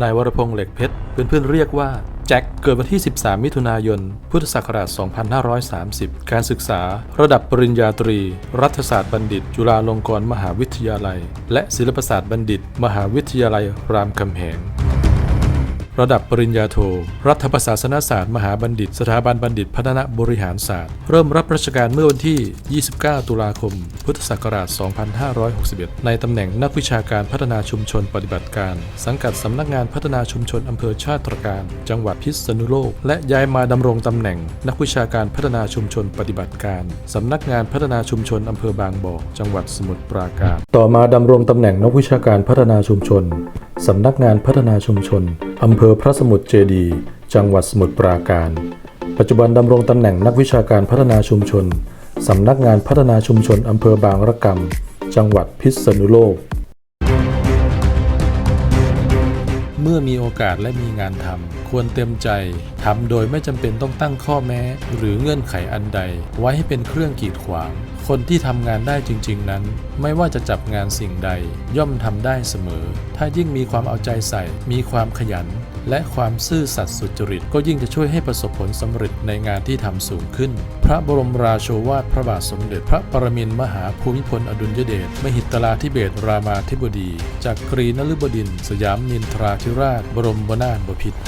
นายวรพงษ์เหล็กเพชรเพื่อนๆเรียกว่าแจ็คเกิดวันที่ 13 มิถุนายน พุทธศักราช 2530 การศึกษา ระดับปริญญาตรี รัฐศาสตร์บัณฑิต จุฬาลงกรณ์มหาวิทยาลัย และศิลปศาสตร์บัณฑิต มหาวิทยาลัยรามคำแหง ระดับปริญญาโท รัฐประศาสนศาสตร์ มหาบัณฑิต สถาบันบัณฑิต พัฒนาบริหารศาสตร์ เริ่มรับราชการเมื่อวันที่ 29 ตุลาคม พุทธศักราช 2561 ในตำแหน่งนักวิชาการพัฒนาชุมชนปฏิบัติการ สังกัดสำนักงานพัฒนาชุมชนอำเภอชาติตรการ จังหวัดพิษณุโลก และย้ายมาดำรงตำแหน่ง นักวิชาการพัฒนาชุมชนปฏิบัติการสำนักงานพัฒนาชุมชนอำเภอบางบ่อ จังหวัดสมุทรปราการ ต่อมาดำรงตำแหน่งนักวิชาการพัฒนาชุมชนสำนักงานพัฒนาชุมชน อำเภอพระสมุทรเจดี จังหวัดสมุทรปราการ ปัจจุบันดำรงตำแหน่งนักวิชาการพัฒนาชุมชน สำนักงานพัฒนาชุมชนอำเภอบางระกำ จังหวัดพิษณุโลก เมื่อมีโอกาสและมีงานทำควรเต็มใจทำโดยไม่จำเป็นต้องตั้งข้อแม้ หรือเงื่อนไขอันใด ไว้ให้เป็นเครื่องกีดขวาง คนที่ทำงานได้จริง ๆ นั้น ไม่ว่าจะจับงานสิ่งใด ย่อมทำได้เสมอ ถ้ายิ่งมีความเอาใจใส่ มีความขยัน และความซื่อสัตย์สุจริต ก็ยิ่งจะช่วยให้ประสบผลสำเร็จในงานที่ทำสูงขึ้น พระบรมราโชวาทพระบาทสมเด็จ พระปรมินมหาภูมิพลอดุลยเดชมหิตลาธิเบศรามาธิบดีจากกรีนฤบดิน สยามนินทราธิราช บรมวนาถบพิตร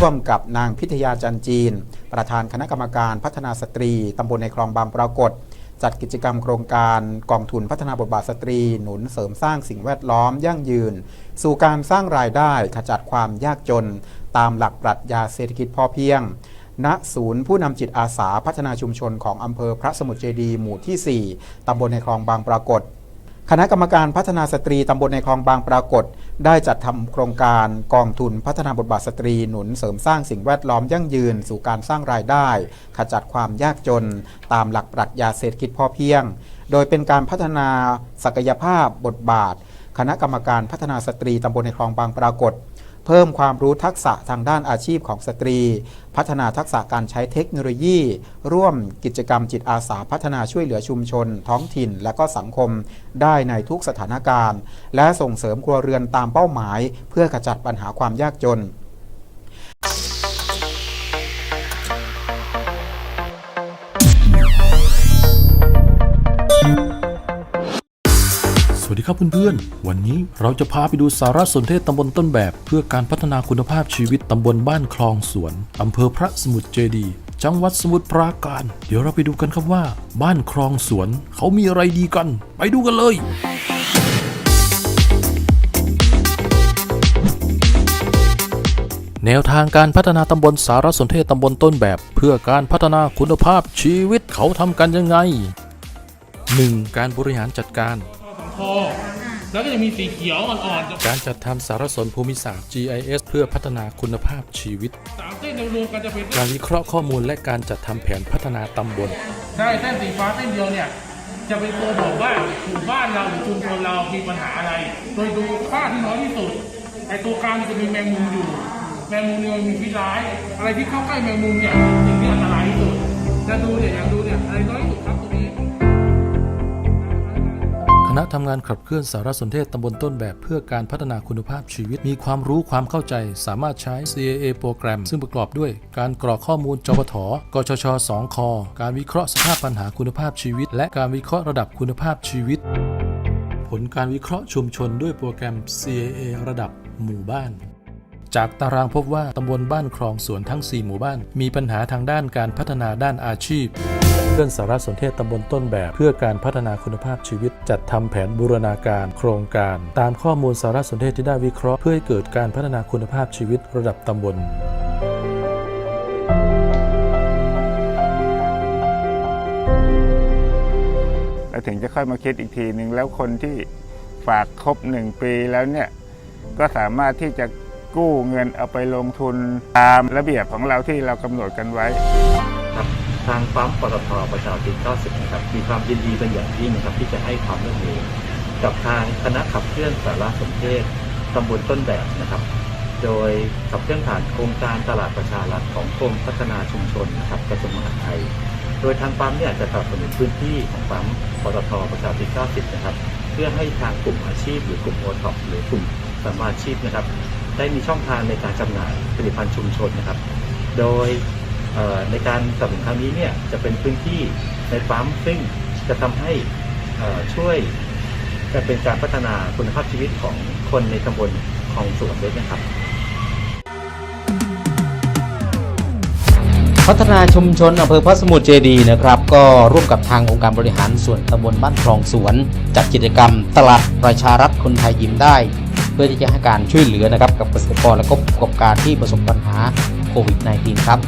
ร่วมกับนางพิทยาจันจีน ประธานคณะกรรมการพัฒนาสตรีตำบลในคลองบางปรากฏ จัดกิจกรรมโครงการกองทุนพัฒนาบทบาทสตรี หนุนเสริมสร้างสิ่งแวดล้อมยั่งยืน สู่การสร้างรายได้ขจัดความยากจน ตามหลักปรัชญาเศรษฐกิจพอเพียง ณ ศูนย์ผู้นำจิตอาสาพัฒนาชุมชนของอำเภอพระสมุทรเจดีหมู่ที่ 4ตำบลในคลองบางปรากฏ คณะกรรมการพัฒนาสตรีตำบลในคลองบางปรากฏ ได้จัดทำโครงการกองทุนพัฒนาบทบาทสตรีหนุนเสริมสร้างสิ่งแวดล้อมยั่งยืนสู่การสร้างรายได้ ขจัดความยากจน ตามหลักปรัชญาเศรษฐกิจพอเพียง โดยเป็นการพัฒนาศักยภาพบทบาท คณะกรรมการพัฒนาสตรีตำบลในคลองบางปรากฏ เพิ่มความรู้ทักษะทางด้านอาชีพของสตรี พัฒนาทักษะการใช้เทคโนโลยี ร่วมกิจกรรมจิตอาสาพัฒนาช่วยเหลือชุมชน ท้องถิ่น และก็สังคมได้ในทุกสถานการณ์ และส่งเสริมครัวเรือนตามเป้าหมาย เพื่อขจัดปัญหาความยากจน วัสดีครับเพื่อนๆ วันนี้เราจะพาไปดูสารสนเทศตำบลต้นแบบ เพื่อการพัฒนาคุณภาพชีวิตตำบลบ้านคลองสวนอำเภอพระสมุทรเจดีย์จังหวัดสมุทรปราการ เดี๋ยวเราไปดูกันครับว่า บ้านคลองสวนเขามีอะไรดีกัน ไปดูกันเลยแนวทางการพัฒนาตำบลสารสนเทศตำบลต้นแบบ เพื่อการพัฒนาคุณภาพชีวิตเขาทำกันยังไง 1. การบริหารจัดการ พอแล้วก็จะมีสีเขียวอ่อนๆจะการจัดทำสารสนภูมิศาสตร์ GIS เพื่อพัฒนาคุณภาพชีวิต สามเส้นรวมๆกันจะเป็นการวิเคราะห์ข้อมูลและการจัดทำแผนพัฒนาตำบล ใช่เส้นสีฟ้าเส้นเดียวเนี่ยจะเป็นตัวบอกว่าหมู่บ้านเราหรือชุมชนเรามีปัญหาอะไร โดยดูค่าที่น้อยที่สุดไอตัวกลางจะมีแมงมุมอยู่ แมงมุมเนี่ยมันมีพิษร้าย อะไรที่เข้าใกล้แมงมุมเนี่ยสิ่งที่อันตรายที่สุดจะดูเนี่ยอย่างดูเนี่ยอะไรน้อยที่สุดครับตรงนี้ค ณะทำงานขับเคลื่อนสารสนเทศตำบลต้นแบบเพื่อการพัฒนาคุณภาพชีวิต มีความรู้ความเข้าใจ สามารถใช้ CAA โปรแกรม ซึ่งประกอบด้วย การกรอกข้อมูลจปทกชช2คอการวิเคราะห์สภาพปัญหาคุณภาพชีวิต และการวิเคราะห์ระดับคุณภาพชีวิต ผลการวิเคราะห์ชุมชนด้วยโปรแกรม CAA ระดับหมู่บ้านจากตารางพบว่าตำบลบ้านคลองสวนทั้ง 4 หมู่บ้าน มีปัญหาทางด้านการพัฒนาด้านอาชีพ เคลื่อนสารสนเทศตำบลต้นแบบ เพื่อการพัฒนาคุณภาพชีวิต จัดทำแผนบูรณาการโครงการ ตามข้อมูลสารสนเทศที่ได้วิเคราะห์ เพื่อให้เกิดการพัฒนาคุณภาพชีวิตระดับตำบลแล้วถึงจะค่อยมาคิดอีกทีหนึ่งแล้วคนที่ฝากครบหนึ่งปีแล้วเนี่ยก็สามารถที่จะกู้เงินเอาไปลงทุนตามระเบียบของเราที่เรากำหนดกันไว้ ทางปั๊มปตทประชาธิปไตย90นะครับมีความยินดีเป็นอย่างยิ่งนะครับที่จะให้ความร่วมมือกับทางคณะขับเคลื่อนสารสนเทศตำบลต้นแบบนะครับ โดยขับเคลื่อนผ่านโครงการตลาดประชารัฐของกรมพัฒนาชุมชนนะครับกระทรวงมหาดไทย โดยทางปั๊มเนี่ยจะสนับสนุนพื้นที่ของปั๊มปตทประชาธิปไตย90นะครับ เพื่อให้ทางกลุ่มอาชีพหรือกลุ่มโอท็อปหรือกลุ่มสมมาชีพนะครับ ได้มีช่องทางในการจำหน่ายผลิตภัณฑ์ชุมชนนะครับ โดย ในการสนับสนุนครั้งนี้เนี่ยจะเป็นพื้นที่ในปั๊มซึ่งจะทำให้ช่วยจะเป็นการพัฒนาคุณภาพชีวิตของคนในตำบลคลองสวนด้วยนะครับ พัฒนาชุมชนอำเภอพระสมุทรเจดีนะครับ ก็ร่วมกับทางองค์การบริหารส่วนตำบลบ้านคลองสวน จัดกิจกรรมตลาดประชารัฐคนไทยยิ้มได้ เพื่อที่จะให้การช่วยเหลือนะครับกับเกษตรกรและก็ผู้ประกอบการที่ประสบปัญหาโควิด -19 ครับ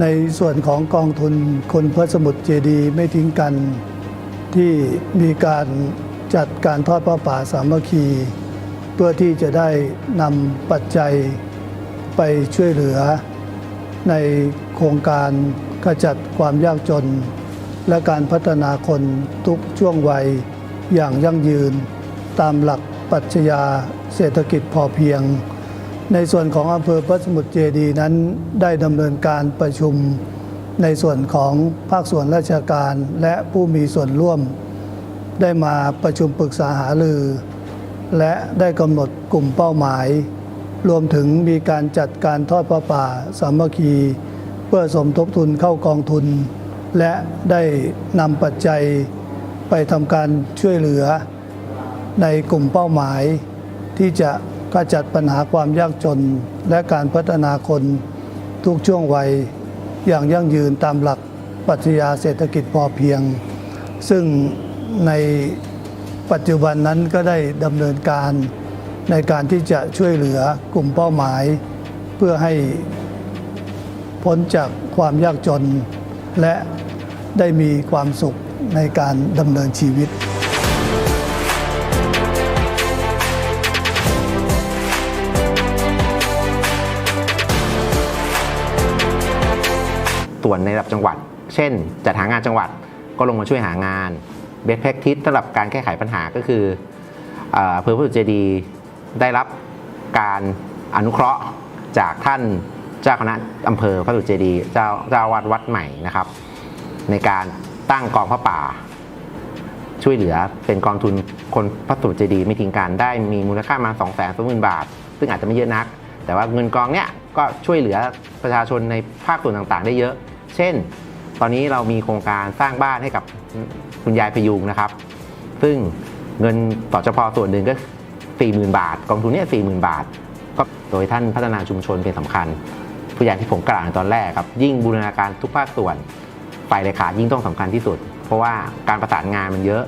ในส่วนของกองทุนคนพระสมุทรเจดีไม่ทิ้งกัน ที่มีการจัดการทอดพระป่าสามัคคี เพื่อที่จะได้นำปัจจัยไปช่วยเหลือ ในโครงการขจัดความยากจน และการพัฒนาคนทุกช่วงวัยอย่างยั่งยืน ตามหลักปรัชญาเศรษฐกิจพอเพียง ในส่วนของอำเภอพระสมุทรเจดีนั้นได้ดำเนินการประชุมในส่วนของภาคส่วนราชการและผู้มีส่วนร่วม ได้มาประชุมปรึกษาหารือ และได้กำหนดกลุ่มเป้าหมาย รวมถึงมีการจัดการทอดพระป่าสามัคคี เพื่อสมทบทุนเข้ากองทุน และได้นำปัจจัยไปทำการช่วยเหลือ ในกลุ่มเป้าหมายที่จะ ขจัดปัญหาความยากจน และการพัฒนาคนทุกช่วงวัยอย่างยั่งยืนตามหลักปรัชญาเศรษฐกิจพอเพียง ซึ่งในปัจจุบันนั้นก็ได้ดำเนินการในการที่จะช่วยเหลือกลุ่มเป้าหมาย เพื่อให้พ้นจากความยากจน และได้มีความสุขในการดำเนินชีวิต ส่วนในระดับจังหวัด เช่น จัดหางานจังหวัดก็ลงมาช่วยหางานเบสแพ c ทิสสำหรับการแก้ไขปัญหาก็คือเอ่ออำเภอพระสุเจดีได้รับการอนุเคราะห์จากท่านเจ้าคณะอำเภอพระสุเจดีเจ้าเจ้าวัดวัดใหม่นะครับ ในการตั้งกองพระป่า ช่วยเหลือเป็นกองทุนคนพระสุเจดีไม่ทิ้งกันได้มีมูลค่ามา2 2 0 0 0 0บาท ซึ่งอาจจะไม่เยอะนัก แต่ว่าเงินกองเนี้ยก็ช่วยเหลือประชาชนในภาคส่วนต่างๆ ได้เยอะ เช่น ตอนนี้เรามีโครงการสร้างบ้านให้กับคุณยายพยุงนะครับ ซึ่งเงินต่อเฉพาะส่วนหนึ่งก็ 40,000 บาท กองทุนเนี้ย40,000 บาท ก็โดยท่านพัฒนาชุมชนเป็นสำคัญ ผู้อย่ที่ผมกล่าวในตอนแรกครับ ยิ่งบูรณาการทุกภาคส่วนฝ่ายเลขายิ่งต้องสำคัญที่สุด เพราะว่าการประสานงานมันเยอะ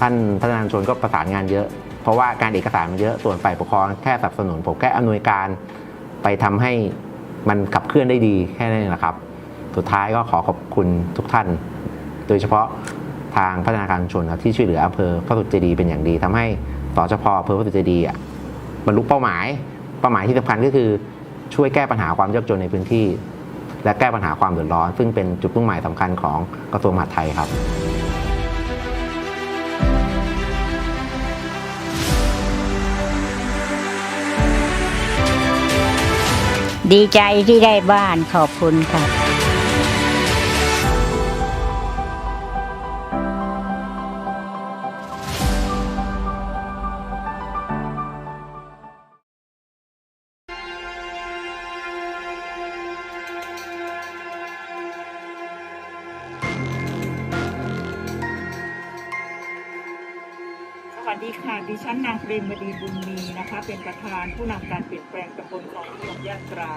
ท่านพัฒนาชุมชนก็ประสานงานเยอะ เพราะว่าการเอกสารมันเยอะส่วนฝ่ายปกครองแค่สนับสนุนผมแค่อำนวยการไปทำให้มันขับเคลื่อนได้ดีแค่นั้นแหละครับ สุดท้ายก็ขอขอบคุณทุกท่าน โดยเฉพาะทางพัฒนาการชนที่ช่วยเหลืออำเภอพระสุทเจดีเป็นอย่างดี ทำให้สจพาะอำเภอพระสุทเจดีบรรลุเป้าหมาย เป้าหมายที่สำคัญก็คือช่วยแก้ปัญหาความยากจนในพื้นที่ และแก้ปัญหาความเดือดร้อน ซึ่งเป็นจุดมุ่งหมายสำคัญของกระทรวงมหาดไทยครับดีใจที่ได้บ้านขอบคุณค่ะ วัสดีค่ะ ดิฉันนางเปรมบดีบุญมีนะคะ เป็นประธานผู้นำการเปลี่ยนแปลงตำบลคลองนิยมยาตรา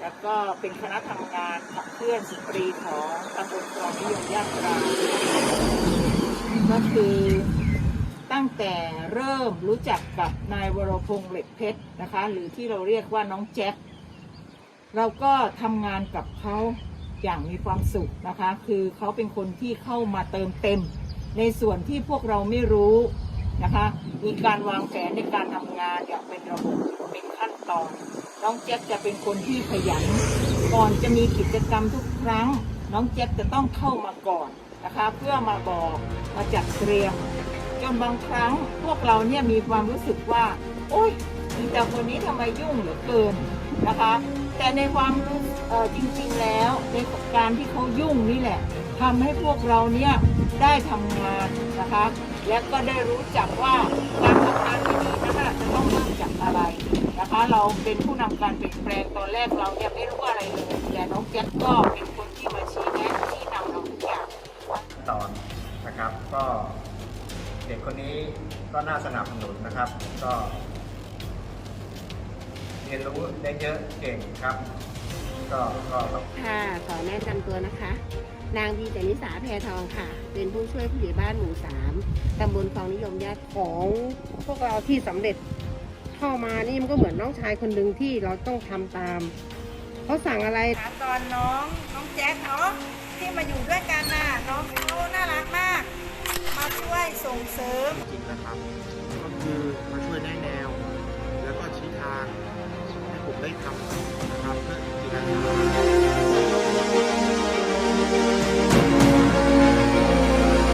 แล้วก็เป็นคณะทำงานขับเคลื่อนสตรีของตำบลคลองนิยมยาตราก็คือตั้งแต่เริ่มรู้จักกับนายวรพงษ์เหล็กเพชรนะคะ หรือที่เราเรียกว่าน้องแจ็คเราก็ทำงานกับเขาอย่างมีความสุขนะคะ คือเขาเป็นคนที่เข้ามาเติมเต็ม ในส่วนที่พวกเราไม่รู้นะคะมีการวางแผนในการทำงานอย่างเป็นระบบเป็นขั้นตอน น้องแจ็คจะเป็นคนที่ขยัน ก่อนจะมีกิจกรรมทุกครั้ง น้องแจ็คจะต้องเข้ามาก่อนนะคะเพื่อมาบอกมาจัดเตรียม จนบางครั้งพวกเราเนี่ยมีความรู้สึกว่า โอ๊ยอีแต่คนนี้ทำไมยุ่งเหลือเกินนะคะ แต่ในความรู้จริงๆแล้วในการที่เขายุ่งนี่แหละทำให้พวกเราเนี่ย ได้ทำงานนะคะ และก็ได้รู้จักว่าการทำงานที่ดีนั้นน่ะจะต้องเริ่มจากอะไรนะคะ เราเป็นผู้นำการเปลี่ยนแปลงตอนแรกเราเนี่ยไม่รู้อะไรเลยแต่น้องแจ็คก็เป็นคนที่มาชี้แนะชี้นำเราทุกอย่างตอนนะครับก็เด็กคนนี้ก็น่าสนับสนุนนะครับ ก็ เรียนรู้ได้เยอะเก่งครับ ก็ก็ต้องค่ะ ขอแนะนำตัวนะคะ นางบีจนิสาแพรทองค่ะ เป็นผู้ช่วยผู้ใหญ่บ้านหมู่สามตำบลคลองนิยมญาติของพวกเราที่สำเร็จเข้ามานี่มันก็เหมือนน้องชายคนหนึ่งที่เราต้องทำตามเขาสั่งอะไรตอนน้องน้องแจ็คเนาะที่มาอยู่ด้วยกันน่ะน้องเขาน่ารักมาก มาช่วยส่งเสริมจริงนะครับก็คือมาช่วยแนะแนว แล้วก็ชี้ทางให้ผมได้ทำนะครับเพื่อ